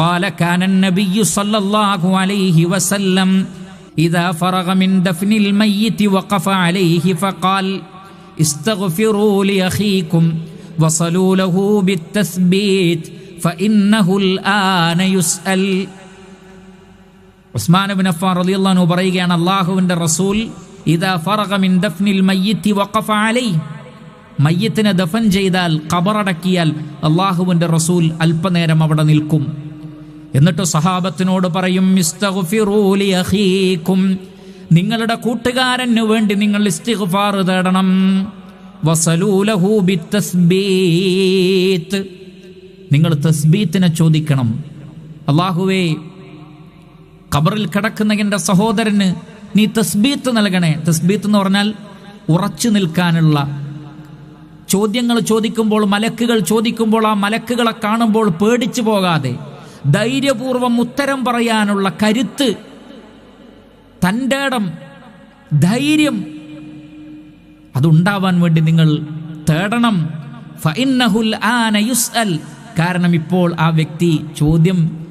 قال كان النبي صلى الله عليه وسلم إذا فرغ من دفن الميت وقف عليه فقال استغفروا لأخيكم وصلوا له بالتثبيت فإنه الآن يسأل Usman bin Affan റളിയല്ലാഹു പറയുകയാണ് അള്ളാഹുവിന്റെ റസൂൽ ഇദാ ഫറഗ മിൻ ദഫ്നിൽ മയ്യിത്തി വഖഫ അലൈഹി മയ്യത്തിനെ ദഫൻ ചെയ്താൽ ഖബറടക്കിയാൽ അള്ളാഹുവിന്റെ റസൂൽ അല്പനേരം അവിടെ നിൽക്കും എന്നിട്ട് സഹാബത്തിനോട് പറയും നിങ്ങളുടെ കൂട്ടുകാരന് വേണ്ടി നിങ്ങൾ ഇസ്തിഗ്ഫാർ തേടണം. നിങ്ങൾ തസ്ബീത്തിനെ ചോദിക്കണം. അള്ളാഹുവേ കബറിൽ കിടക്കുന്ന എന്റെ സഹോദരന് നീ തസ്ബീത്ത് നൽകണേ. തസ്ബീത്ത് എന്ന് പറഞ്ഞാൽ ഉറച്ചു നിൽക്കാനുള്ള ചോദ്യങ്ങൾ ചോദിക്കുമ്പോൾ മലക്കുകൾ ചോദിക്കുമ്പോൾ ആ മലക്കുകളെ കാണുമ്പോൾ പേടിച്ചു പോകാതെ ധൈര്യപൂർവം ഉത്തരം പറയാനുള്ള കരുത്ത് തന്റെ ഇടം ധൈര്യം അതുണ്ടാവാൻ വേണ്ടി നിങ്ങൾ തേടണം. ഫഇന്നഹുൽ ആന യുസ്അൽ. കാരണം ഇപ്പോൾ ആ വ്യക്തി ചോദ്യം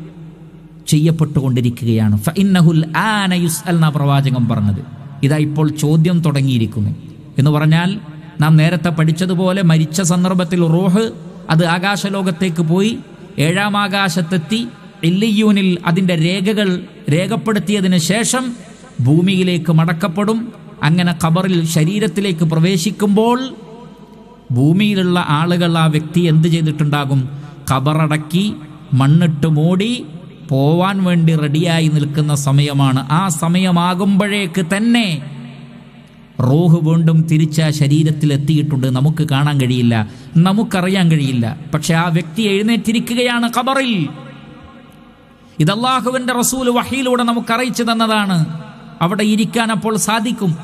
ചെയ്യപ്പെട്ടുകൊണ്ടിരിക്കുകയാണ്. ഫഇന്നഹുൽ ആന യുസ്അൽ എന്ന പ്രവാചകം പറഞ്ഞത്. ഇതാ ഇപ്പോൾ ചോദ്യം തുടങ്ങിയിരിക്കുന്നു. എന്ന് പറഞ്ഞാൽ നാം നേരത്തെ പഠിച്ചതുപോലെ മരിച്ച സന്ദർഭത്തിൽ റോഹ് അത് ആകാശലോകത്തേക്ക് പോയി ഏഴാം ആകാശത്തെത്തി ഇല്ലിയൂനിൽ അതിന്റെ രേഖകൾ രേഖപ്പെടുത്തിയതിന് ശേഷം ഭൂമിയിലേക്ക് മടക്കപ്പെടും. അങ്ങനെ ഖബറിൽ ശരീരത്തിലേക്ക് പ്രവേശിക്കുമ്പോൾ ഭൂമിയിലുള്ള ആളുകൾ ആ വ്യക്തി എന്ത് ചെയ്തിട്ടുണ്ടാകും? ഖബറടക്കി മണ്ണിട്ട് മൂടി പോവാൻ വേണ്ടി റെഡിയായി നിൽക്കുന്ന സമയമാണ്. ആ സമയമാകുമ്പോഴേക്ക് തന്നെ റോഹ് വീണ്ടും തിരിച്ച ശരീരത്തിൽ എത്തിയിട്ടുണ്ട് നമുക്ക് കാണാൻ കഴിയില്ല. നമുക്കറിയാൻ കഴിയില്ല. പക്ഷെ ആ വ്യക്തി എഴുന്നേറ്റിരിക്കുകയാണ് ഖബറിൽ. ഇത് അള്ളാഹുവിന്റെ റസൂൽ വഹയിലൂടെ നമുക്ക് അറിയിച്ചു തന്നതാണ്. അവിടെ ഇരിക്കാൻ അപ്പോൾ സാധിക്കും.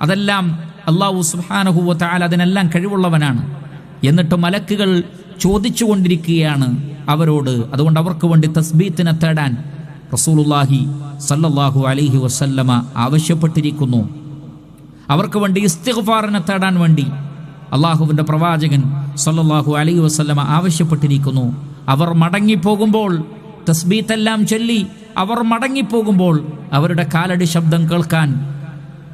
അതെല്ലാം അള്ളാഹു സുഹാനഹുവ താൽ അതിനെല്ലാം കഴിവുള്ളവനാണ്. എന്നിട്ട് മലക്കുകൾ ചോദിച്ചു കൊണ്ടിരിക്കുകയാണ് അവരോട്. അതുകൊണ്ട് അവർക്ക് വേണ്ടി തസ്ബീത്തിനെ തേടാൻ റസൂലുല്ലാഹി സല്ലല്ലാഹു അലൈഹി വസല്ലമ ആവശ്യപ്പെട്ടിരിക്കുന്നു. അവർക്ക് വേണ്ടി ഇസ്തിഗ്ഫാറിനെ തേടാൻ വേണ്ടി അള്ളാഹുവിന്റെ പ്രവാചകൻ സല്ലാഹു അലൈ വസല്ലമ ആവശ്യപ്പെട്ടിരിക്കുന്നു. അവർ മടങ്ങിപ്പോകുമ്പോൾ തസ്ബീത്തെല്ലാം ചൊല്ലി അവർ മടങ്ങിപ്പോകുമ്പോൾ അവരുടെ കാലടി ശബ്ദം കേൾക്കാൻ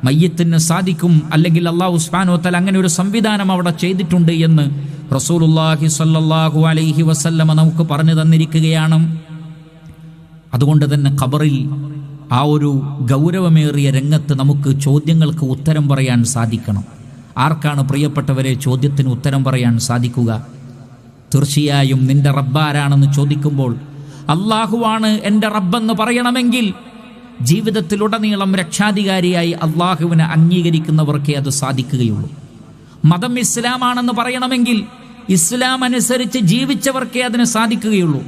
മയ്യത്തിന് സാധിക്കും അല്ലെങ്കിൽ അള്ളാഹു ഉസ്മാനോത്തൽ അങ്ങനെ ഒരു സംവിധാനം അവിടെ ചെയ്തിട്ടുണ്ട് എന്ന് റസൂലുല്ലാഹി സല്ലാഹു അലൈഹി വസല്ലമ നമുക്ക് പറഞ്ഞു തന്നിരിക്കുകയാണ്. അതുകൊണ്ട് തന്നെ ഖബറിൽ ആ ഒരു ഗൗരവമേറിയ രംഗത്ത് നമുക്ക് ചോദ്യങ്ങൾക്ക് ഉത്തരം പറയാൻ സാധിക്കണം. ആർക്കാണ് പ്രിയപ്പെട്ടവരെ ചോദ്യത്തിന് ഉത്തരം പറയാൻ സാധിക്കുക? തീർച്ചയായും നിന്റെ റബ്ബാരാണെന്ന് ചോദിക്കുമ്പോൾ അള്ളാഹുവാണ് എന്റെ റബ്ബെന്ന് പറയണമെങ്കിൽ ജീവിതത്തിലുടനീളം രക്ഷാധികാരിയായി അള്ളാഹുവിനെ അംഗീകരിക്കുന്നവർക്കേ അത് സാധിക്കുകയുള്ളൂ. മതം ഇസ്ലാമാണെന്ന് പറയണമെങ്കിൽ ഇസ്ലാം അനുസരിച്ച് ജീവിച്ചവർക്കേ അതിന് സാധിക്കുകയുള്ളൂ.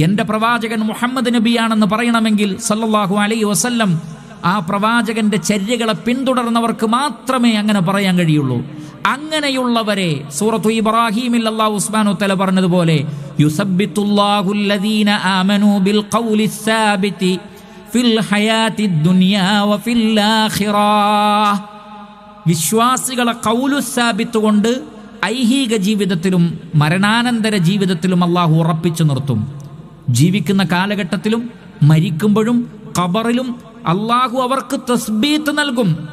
എന്റെ പ്രവാചകൻ മുഹമ്മദ് നബിയാണെന്ന് പറയണമെങ്കിൽ സല്ലല്ലാഹു അലൈ വസല്ലം ആ പ്രവാചകന്റെ ചര്യകളെ പിന്തുടർന്നവർക്ക് മാത്രമേ അങ്ങനെ പറയാൻ കഴിയുള്ളൂ. അങ്ങനെയുള്ളവരെ സൂറത്തു ഇബ്രാഹിമിൽ അല്ലാഹു ഉസ്മാനു തല പറഞ്ഞതുപോലെ വിശ്വാസികളെ കൗലുസാബിത്ത് കൊണ്ട് ഐഹിക ജീവിതത്തിലും മരണാനന്തര ജീവിതത്തിലും അള്ളാഹു ഉറപ്പിച്ചു നിർത്തും. ജീവിക്കുന്ന കാലഘട്ടത്തിലും മരിക്കുമ്പോഴും ഖബറിലും അള്ളാഹു അവർക്ക് തസ്ബീത്ത് നൽകും.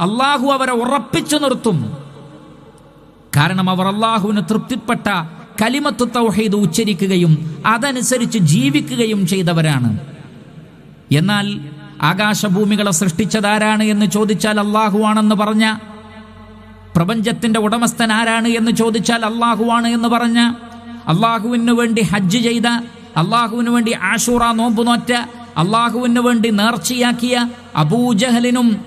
അള്ളാഹു അവരെ ഉറപ്പിച്ചു നിർത്തും. കാരണം അവർ അള്ളാഹുവിന് തൃപ്തിപ്പെട്ട കലിമത്ത് തൗഹീദ് ഉച്ചരിക്കുകയും അതനുസരിച്ച് ജീവിക്കുകയും ചെയ്തവരാണ്. എന്നാൽ ആകാശഭൂമികളെ സൃഷ്ടിച്ചതാരാണ് എന്ന് ചോദിച്ചാൽ അള്ളാഹുവാണെന്ന് പറഞ്ഞ? പ്രപഞ്ചത്തിന്റെ ഉടമസ്ഥൻ ആരാണ് എന്ന് ചോദിച്ചാൽ അള്ളാഹുവാണ് എന്ന് പറഞ്ഞ? അള്ളാഹുവിന് വേണ്ടി ഹജ്ജ് ചെയ്ത അള്ളാഹുവിന് വേണ്ടി ആഷൂറ നോമ്പ് നോറ്റ അള്ളാഹുവിന് വേണ്ടി നേർച്ചയാക്കിയ അബൂജഹലിനും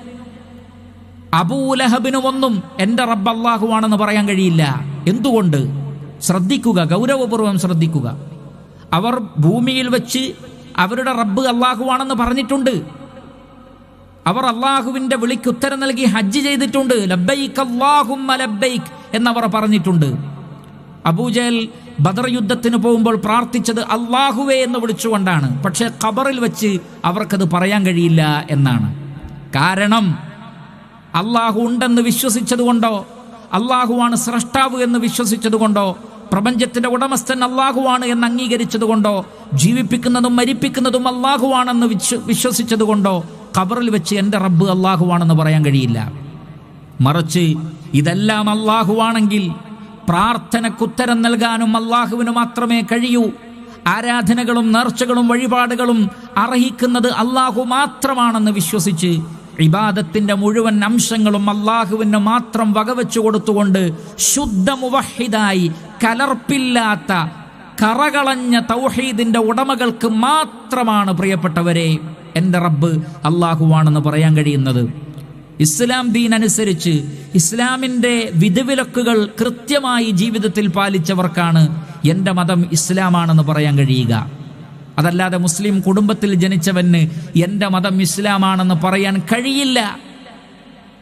അബൂലഹബിനും ഒന്നും എന്റെ റബ്ബ് അള്ളാഹുവാണെന്ന് പറയാൻ കഴിയില്ല. എന്തുകൊണ്ട്? ശ്രദ്ധിക്കുക ഗൗരവപൂർവം ശ്രദ്ധിക്കുക. അവർ ഭൂമിയിൽ വെച്ച് അവരുടെ റബ്ബ് അള്ളാഹുവാണെന്ന് പറഞ്ഞിട്ടുണ്ട്. അവർ അള്ളാഹുവിന്റെ വിളിക്ക് ഉത്തരം നൽകി ഹജ്ജ് ചെയ്തിട്ടുണ്ട്. ലബ്ബൈക്ക് അല്ലാഹുമ്മ ലബ്ബൈക്ക് എന്നവർ പറഞ്ഞിട്ടുണ്ട്. അബൂജൽ ബദർ യുദ്ധത്തിന് പോകുമ്പോൾ പ്രാർത്ഥിച്ചത് അള്ളാഹുവേ എന്ന് വിളിച്ചുകൊണ്ടാണ്. പക്ഷേ ഖബറിൽ വെച്ച് അവർക്കത് പറയാൻ കഴിയില്ല എന്നാണ്. കാരണം അള്ളാഹു ഉണ്ടെന്ന് വിശ്വസിച്ചതുകൊണ്ടോ അള്ളാഹുവാണ് സ്രഷ്ടാവ് എന്ന് വിശ്വസിച്ചതുകൊണ്ടോ പ്രപഞ്ചത്തിന്റെ ഉടമസ്ഥൻ അള്ളാഹുവാണ് എന്ന് അംഗീകരിച്ചതുകൊണ്ടോ ജീവിപ്പിക്കുന്നതും മരിപ്പിക്കുന്നതും അള്ളാഹുവാണെന്ന് വിശ്വ വിശ്വസിച്ചതുകൊണ്ടോ ഖബറിൽ വെച്ച് എന്റെ റബ്ബ് അള്ളാഹുവാണെന്ന് പറയാൻ കഴിയില്ല. മറിച്ച് ഇതെല്ലാം അള്ളാഹുവാണെങ്കിൽ പ്രാർത്ഥനക്കുത്തരം നൽകാനും അള്ളാഹുവിന് മാത്രമേ കഴിയൂ. ആരാധനകളും നേർച്ചകളും വഴിപാടുകളും അർഹിക്കുന്നത് അള്ളാഹു മാത്രമാണെന്ന് വിശ്വസിച്ച് ഇബാദത്തിന്റെ മുഴുവൻ അംശങ്ങളും അള്ളാഹുവിന് മാത്രം വകവെച്ചു കൊടുത്തുകൊണ്ട് ശുദ്ധമുവഹിതായി കലർപ്പില്ലാത്ത കറകളഞ്ഞ തൗഹീദിന്റെ ഉടമകൾക്ക് മാത്രമാണ് പ്രിയപ്പെട്ടവരെ എന്റെ റബ്ബ് അള്ളാഹുവാണെന്ന് പറയാൻ കഴിയുന്നത്. ഇസ്ലാം ദീൻ അനുസരിച്ച് ഇസ്ലാമിന്റെ വിധിവിലക്കുകൾ കൃത്യമായി ജീവിതത്തിൽ പാലിച്ചവർക്കാണ് എന്റെ മതം ഇസ്ലാമാണെന്ന് പറയാൻ കഴിയുക. അതല്ലാതെ മുസ്ലിം കുടുംബത്തിൽ ജനിച്ചവന് എന്റെ മതം ഇസ്ലാമാണെന്ന് പറയാൻ കഴിയില്ല.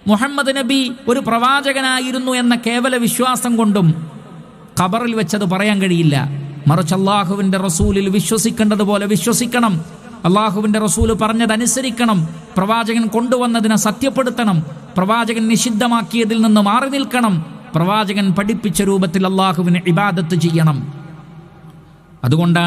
മുഹമ്മദ് നബി ഒരു പ്രവാചകനായിരുന്നു എന്ന കേവല വിശ്വാസം കൊണ്ടും ഖബറിൽ വെച്ചത് പറയാൻ കഴിയില്ല. മറിച്ച് അള്ളാഹുവിന്റെ റസൂലിൽ വിശ്വസിക്കേണ്ടതുപോലെ വിശ്വസിക്കണം. അള്ളാഹുവിന്റെ റസൂൽ പറഞ്ഞതനുസരിക്കണം. പ്രവാചകൻ കൊണ്ടുവന്നതിനെ സത്യപ്പെടുത്തണം. പ്രവാചകൻ നിഷിദ്ധമാക്കിയതിൽ നിന്ന് മാറി നിൽക്കണം. പ്രവാചകൻ പഠിപ്പിച്ച രൂപത്തിൽ അള്ളാഹുവിന് ഇബാദത്ത് ചെയ്യണം. അതുകൊണ്ടാണ്